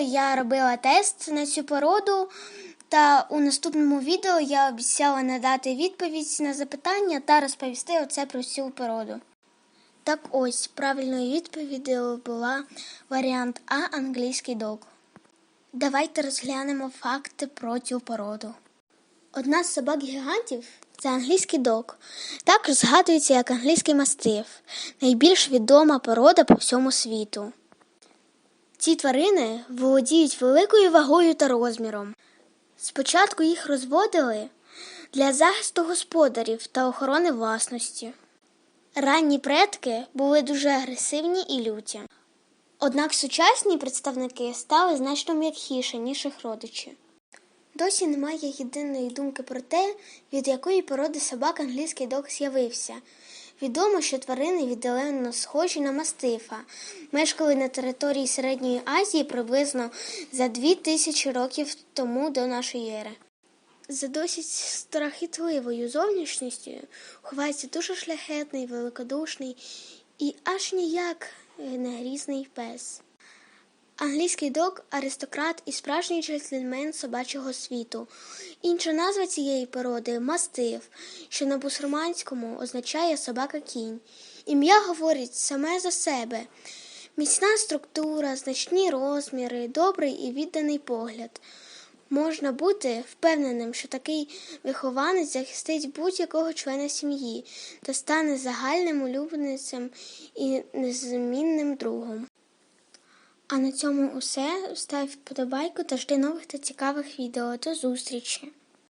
я робила тест на цю породу, та у наступному відео я обіцяла надати відповідь на запитання та розповісти оце про цю породу. Так ось, правильною відповіддю була варіант А англійський дог. Давайте розглянемо факти про цю породу. Одна з собак гігантів це англійський дог. Також згадується як англійський мастиф, найбільш відома порода по всьому світу. Ці тварини володіють великою вагою та розміром. Спочатку їх розводили для захисту господарів та охорони власності. Ранні предки були дуже агресивні і люті. Однак сучасні представники стали значно м'якіші, ніж їх родичі. Досі немає єдиної думки про те, від якої породи собак англійський дог з'явився. Відомо, що тварини віддалено схожі на мастифа, мешкали на території Середньої Азії приблизно за дві тисячі років тому до нашої ери. За досить страхітливою зовнішністю ховається дуже шляхетний, великодушний і аж ніяк не грізний пес. Англійський дог аристократ і справжній джентльмен собачого світу. Інша назва цієї породи мастиф, що на бусурманському означає собака кінь. Ім'я говорить саме за себе. Міцна структура, значні розміри, добрий і відданий погляд. Можна бути впевненим, що такий вихованець захистить будь-якого члена сім'ї та стане загальним улюбленцем і незамінним другом. А на цьому усе. Став вподобайку та жди нових та цікавих відео. До зустрічі!